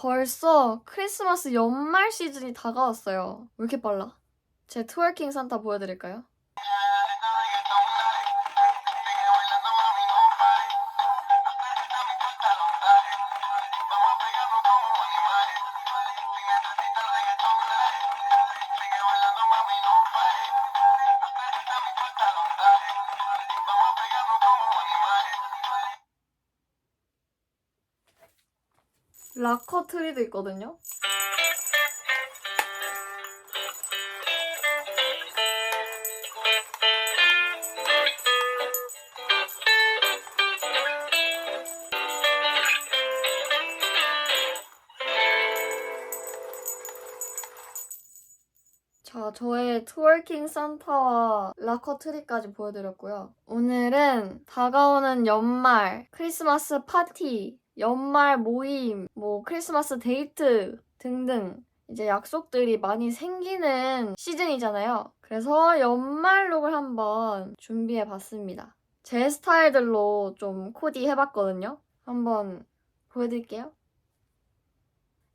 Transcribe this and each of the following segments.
벌써 크리스마스 연말 시즌이 다가왔어요. 왜 이렇게 빨라? 제 트월킹 산타 보여드릴까요? 락커 트리도 있거든요. 자, 저의 트월킹 산타와 락커 트리까지 보여드렸고요. 오늘은 다가오는 연말, 크리스마스 파티, 연말 모임, 뭐 크리스마스 데이트 등등 이제 약속들이 많이 생기는 시즌이잖아요. 그래서 연말룩을 한번 준비해 봤습니다. 제 스타일들로 좀 코디 해봤거든요. 한번 보여드릴게요.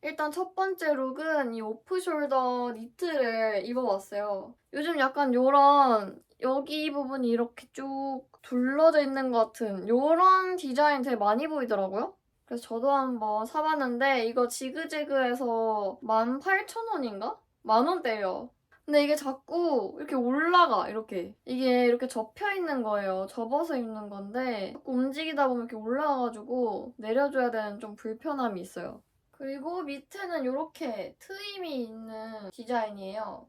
일단 첫 번째 룩은 이 오프숄더 니트를 입어봤어요. 요즘 약간 요런 여기 부분이 이렇게 쭉 둘러져 있는 것 같은 요런 디자인 되게 많이 보이더라고요. 그래서 저도 한번 사봤는데 이거 지그재그에서 18,000원인가? 만원대예요. 근데 이게 자꾸 이렇게 올라가 이렇게 이게 이렇게 접혀 있는 거예요. 접어서 입는 건데 자꾸 움직이다 보면 이렇게 올라가가지고 내려줘야 되는 좀 불편함이 있어요. 그리고 밑에는 이렇게 트임이 있는 디자인이에요.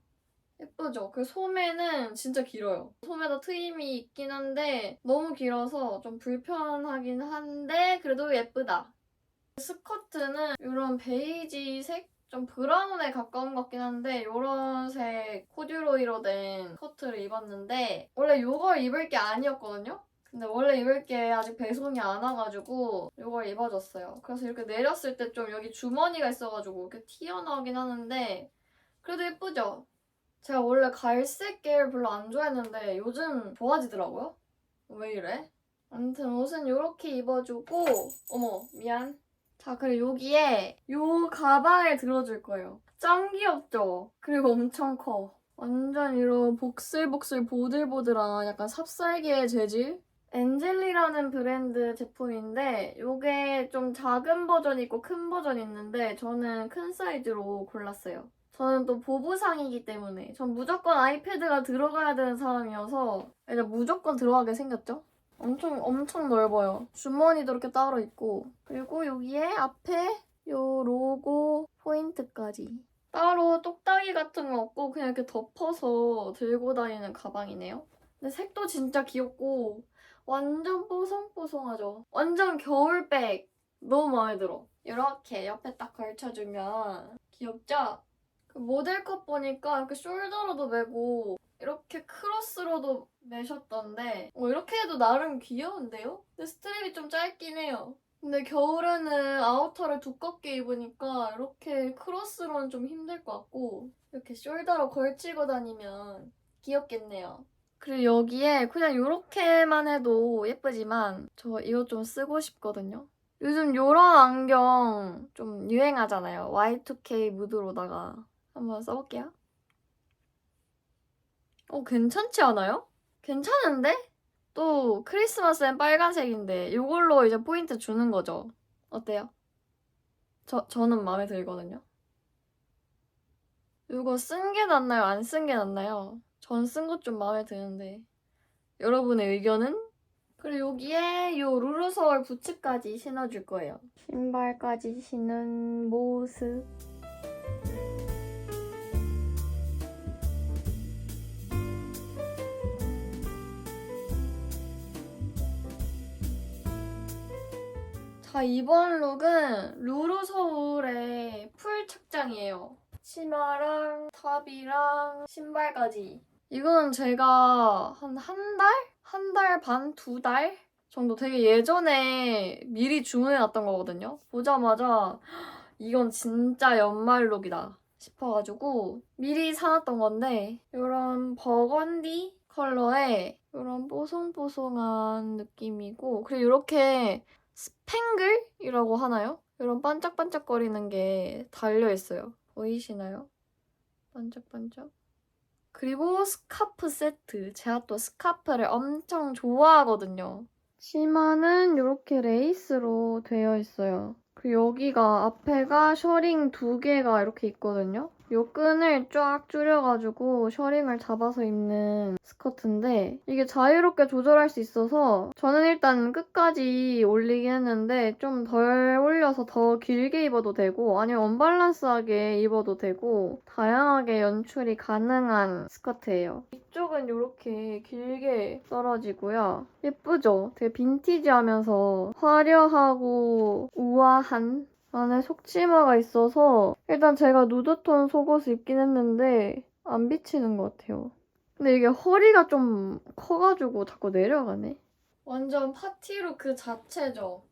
예쁘죠? 그 소매는 진짜 길어요. 소매도 트임이 있긴 한데 너무 길어서 좀 불편하긴 한데 그래도 예쁘다. 스커트는 이런 베이지색? 좀 브라운에 가까운 것 같긴 한데 이런 색 코듀로이로 된 스커트를 입었는데 원래 이걸 입을 게 아니었거든요? 근데 원래 입을 게 아직 배송이 안 와가지고 이걸 입어줬어요. 그래서 이렇게 내렸을 때 좀 여기 주머니가 있어가지고 이렇게 튀어나오긴 하는데 그래도 예쁘죠? 제가 원래 갈색 계열 별로 안 좋아했는데 요즘 좋아지더라고요. 왜 이래? 아무튼 옷은 이렇게 입어주고 어머 미안. 자 그리고 여기에 요 가방을 들어줄 거예요. 짱 귀엽죠? 그리고 엄청 커. 완전 이런 복슬복슬 보들보들한 약간 삽살개 재질? 엔젤리라는 브랜드 제품인데 이게 좀 작은 버전 있고 큰 버전 있는데 저는 큰 사이즈로 골랐어요. 저는 또 보부상이기 때문에 전 무조건 아이패드가 들어가야 되는 사람이어서 이제 무조건 들어가게 생겼죠. 엄청 엄청 넓어요. 주머니도 이렇게 따로 있고 그리고 여기에 앞에 요 로고 포인트까지 따로 똑딱이 같은 거 없고 그냥 이렇게 덮어서 들고 다니는 가방이네요. 근데 색도 진짜 귀엽고 완전 뽀송뽀송하죠. 완전 겨울백 너무 마음에 들어. 이렇게 옆에 딱 걸쳐주면 귀엽죠? 그 모델컷 보니까 이렇게 숄더로도 매고 이렇게 크로스로도 매셨던데 어, 이렇게 해도 나름 귀여운데요? 근데 스트랩이 좀 짧긴 해요. 근데 겨울에는 아우터를 두껍게 입으니까 이렇게 크로스로는 좀 힘들 것 같고 이렇게 숄더로 걸치고 다니면 귀엽겠네요. 그리고 여기에 그냥 이렇게만 해도 예쁘지만 저 이거 좀 쓰고 싶거든요. 요즘 이런 안경 좀 유행하잖아요. Y2K 무드로다가 한번 써볼게요. 어, 괜찮지 않아요? 괜찮은데? 또 크리스마스엔 빨간색인데 이걸로 이제 포인트 주는 거죠. 어때요? 저, 저는 마음에 들거든요. 이거 쓴 게 낫나요? 안 쓴 게 낫나요? 전 쓴 것 좀 마음에 드는데 여러분의 의견은? 그리고 여기에 요 루루서울 부츠까지 신어줄 거예요. 신발까지 신은 모습. 자, 이번 룩은 루루 서울의 풀 착장이에요. 치마랑 탑이랑 신발까지. 이거는 제가 한 한 달? 한 달 반? 두 달? 정도 되게 예전에 미리 주문해놨던 거거든요. 보자마자 이건 진짜 연말 룩이다 싶어가지고 미리 사놨던 건데 이런 버건디 컬러에 이런 뽀송뽀송한 느낌이고 그리고 이렇게 스팽글이라고 하나요? 이런 반짝반짝거리는 게 달려있어요. 보이시나요? 반짝반짝. 그리고 스카프 세트. 제가 또 스카프를 엄청 좋아하거든요. 치마는 이렇게 레이스로 되어 있어요. 그리고 여기가 앞에가 셔링 두 개가 이렇게 있거든요. 요 끈을 쫙 줄여가지고 셔링을 잡아서 입는 스커트인데 이게 자유롭게 조절할 수 있어서 저는 일단 끝까지 올리긴 했는데 좀 덜 올려서 더 길게 입어도 되고 아니면 언밸런스하게 입어도 되고 다양하게 연출이 가능한 스커트예요. 이쪽은 이렇게 길게 떨어지고요. 예쁘죠? 되게 빈티지하면서 화려하고 우아한 안에 속치마가 있어서 일단 제가 누드톤 속옷을 입긴 했는데 안 비치는 것 같아요. 근데 이게 허리가 좀 커가지고 자꾸 내려가네. 완전 파티룩 그 자체죠.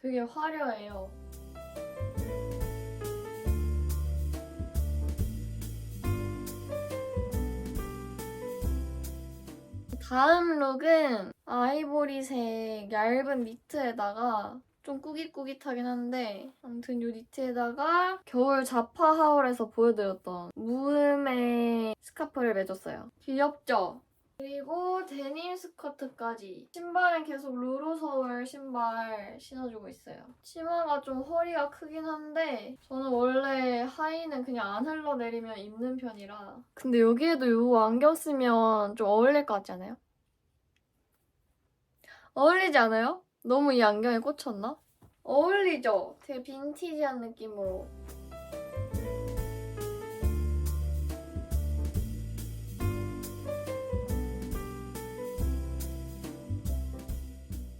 되게 화려해요. 다음 룩은 아이보리색 얇은 니트에다가 좀 꾸깃꾸깃하긴 한데 아무튼 이 니트에다가 겨울 자파 하울에서 보여드렸던 무음의 스카프를 매줬어요. 귀엽죠? 그리고 데님 스커트까지 신발은 계속 루루 서울 신발 신어주고 있어요. 치마가 좀 허리가 크긴 한데 저는 원래 하의는 그냥 안 흘러내리면 입는 편이라 근데 여기에도 이 안경 쓰면 좀 어울릴 것 같지 않아요? 어울리지 않아요? 너무 이 안경에 꽂혔나? 어울리죠? 되게 빈티지한 느낌으로.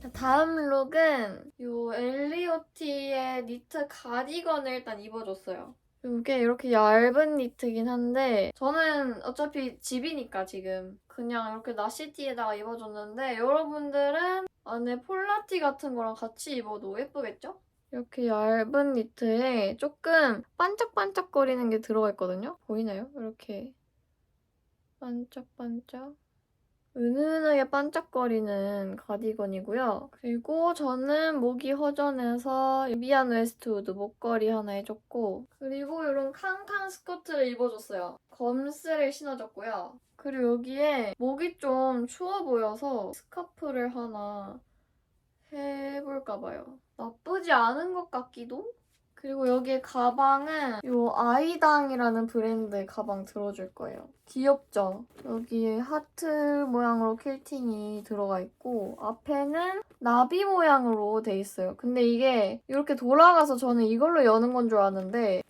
자, 다음 룩은 이 엘리오티의 니트 가디건을 일단 입어줬어요. 이게 이렇게 얇은 니트긴 한데 저는 어차피 집이니까 지금 그냥 이렇게 나시티에다가 입어줬는데 여러분들은 안에 폴라티 같은 거랑 같이 입어도 예쁘겠죠? 이렇게 얇은 니트에 조금 반짝반짝거리는 게 들어가 있거든요? 보이나요? 이렇게 반짝반짝 은은하게 반짝거리는 가디건이고요. 그리고 저는 목이 허전해서 미안 웨스트우드 목걸이 하나 해줬고 그리고 이런 캉캉 스커트를 입어줬어요. 검스를 신어줬고요. 그리고 여기에 목이 좀 추워 보여서 스카프를 하나 해볼까 봐요. 나쁘지 않은 것 같기도? 그리고 여기에 가방은 이 아이당이라는 브랜드의 가방 들어줄 거예요. 귀엽죠? 여기에 하트 모양으로 퀼팅이 들어가 있고 앞에는 나비 모양으로 돼 있어요. 근데 이게 이렇게 돌아가서 저는 이걸로 여는 건줄 알았는데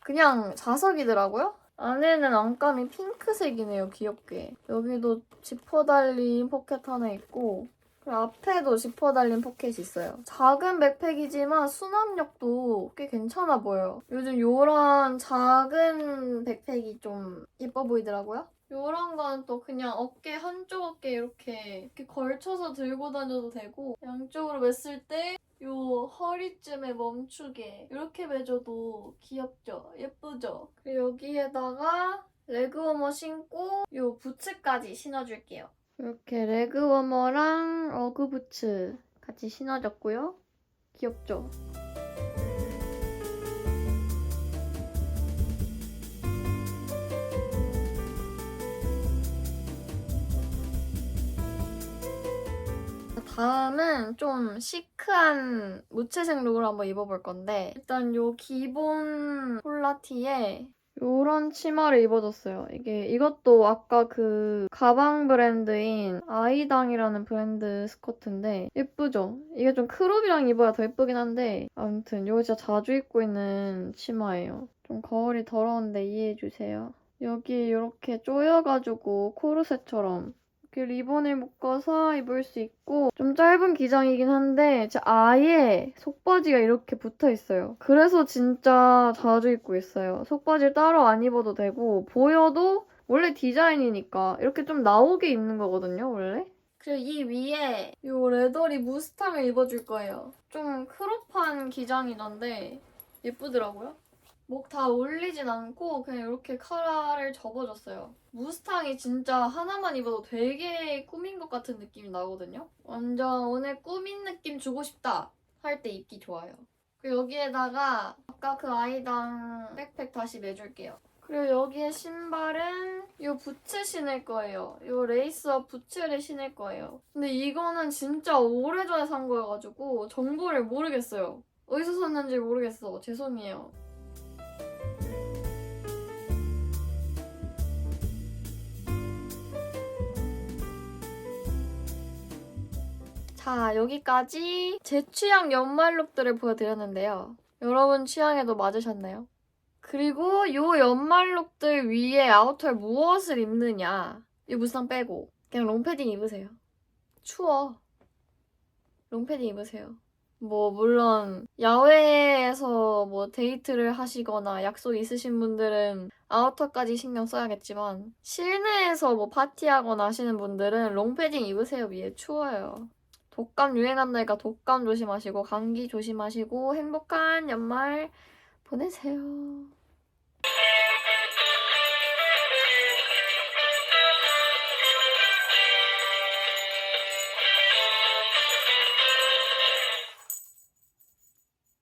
그냥 자석이더라고요. 안에는 안감이 핑크색이네요, 귀엽게. 여기도 지퍼 달린 포켓 하나 있고 앞에도 지퍼 달린 포켓이 있어요. 작은 백팩이지만 수납력도 꽤 괜찮아 보여요. 요즘 요런 작은 백팩이 좀 예뻐 보이더라고요. 요런 건 또 그냥 어깨 한쪽 어깨 이렇게, 이렇게 걸쳐서 들고 다녀도 되고 양쪽으로 맸을 때 요 허리쯤에 멈추게 이렇게 매줘도 귀엽죠? 예쁘죠? 그리고 여기에다가 레그워머 신고 요 부츠까지 신어줄게요. 이렇게 레그워머랑 어그부츠 같이 신어줬고요. 귀엽죠? 다음은 좀 시크한 무채색 룩을 한번 입어볼 건데 일단 요 기본 폴라티에 요런 치마를 입어줬어요. 이게 이것도 아까 그 가방 브랜드인 아이당이라는 브랜드 스커트인데 예쁘죠? 이게 좀 크롭이랑 입어야 더 예쁘긴 한데 아무튼 이거 진짜 자주 입고 있는 치마예요. 좀 거울이 더러운데 이해해주세요. 여기 이렇게 조여가지고 코르셋처럼 이렇게 리본을 묶어서 입을 수 있고 좀 짧은 기장이긴 한데 아예 속바지가 이렇게 붙어 있어요. 그래서 진짜 자주 입고 있어요. 속바지를 따로 안 입어도 되고 보여도 원래 디자인이니까 이렇게 좀 나오게 입는 거거든요, 원래. 그리고 이 위에 이 레더리 무스탕을 입어줄 거예요. 좀 크롭한 기장이던데 예쁘더라고요. 목 다 올리진 않고 그냥 이렇게 카라를 접어줬어요. 무스탕이 진짜 하나만 입어도 되게 꾸민 것 같은 느낌이 나거든요. 완전 오늘 꾸민 느낌 주고 싶다 할 때 입기 좋아요. 그리고 여기에다가 아까 그 아이당 백팩 다시 매줄게요. 그리고 여기에 신발은 이 부츠 신을 거예요. 이 레이스업 부츠를 신을 거예요. 근데 이거는 진짜 오래전에 산 거여가지고 정보를 모르겠어요. 어디서 샀는지 모르겠어. 죄송해요. 자, 여기까지 제 취향 연말 룩들을 보여드렸는데요. 여러분 취향에도 맞으셨나요? 그리고 요 연말 룩들 위에 아우터에 무엇을 입느냐. 이 무상 빼고. 그냥 롱패딩 입으세요. 추워. 롱패딩 입으세요. 뭐, 물론, 야외에서 뭐 데이트를 하시거나 약속 있으신 분들은 아우터까지 신경 써야겠지만, 실내에서 뭐 파티하거나 하시는 분들은 롱패딩 입으세요. 위에 추워요. 독감 유행한다니까 독감 조심하시고 감기 조심하시고 행복한 연말 보내세요.